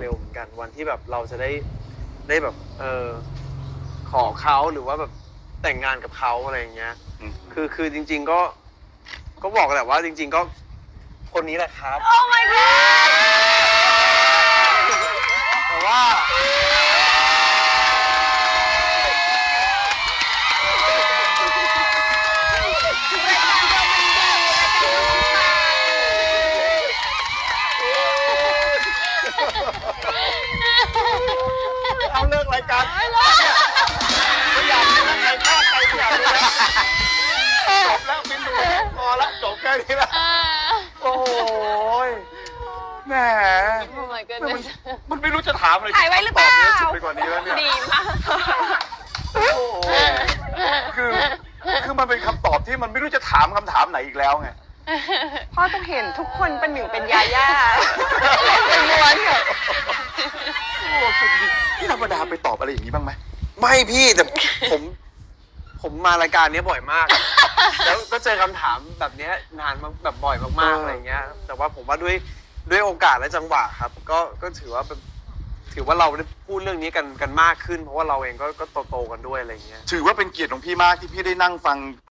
เร็วๆเหมือนกันวันที่แบบเราจะได้ได้แบบ เออขอเขาหรือว่าแบบแต่งงานกับเขาอะไรอย่างเงี้ย อืมคือคือจริง ๆก็ ก็บอกแหละว่า จริง ๆ ก็คนนี้แหละครับ โอ้ my god นี้ละอ่า โอ้ยแหมโอ้ my มัน goodness มันไม่รู้จะถามอะไรถ่ายไว้หรือเปล่า ตบนี่ยสุดไปกว่านี้แล้วเนี่ย ดีมาก โอ้โหคือคือมันเป็นคำตอบที่มันไม่รู้จะถามคำถามไหนอีกแล้วไง พ่อต้องเห็นทุกคนเป็นหนึ่งเป็นยาย่า เป็นม้วนเถอะโอ้สุดจริงพี่ธรรมดาไปตอบอะไรอย่างนี้บ้างไหม ไม่พี่แต่ผม ผมมารายการนี้บ่อยมาก แล้วก็เจอคำถามแบบเนี้ยนานมากแบบบ่อยมากๆอะไรเงี้ย แต่ว่าผมว่าด้วยด้วยโอกาสและจังหวะครับ ก็ก็ถือว่าเป็นถือว่าเราได้พูดเรื่องนี้กันกันมากขึ้น เพราะว่าเราเองก็ก็โตๆกันด้วยอะไรเงี้ย ถือว่าเป็นเกียรติของพี่มากที่พี่ได้นั่งฟัง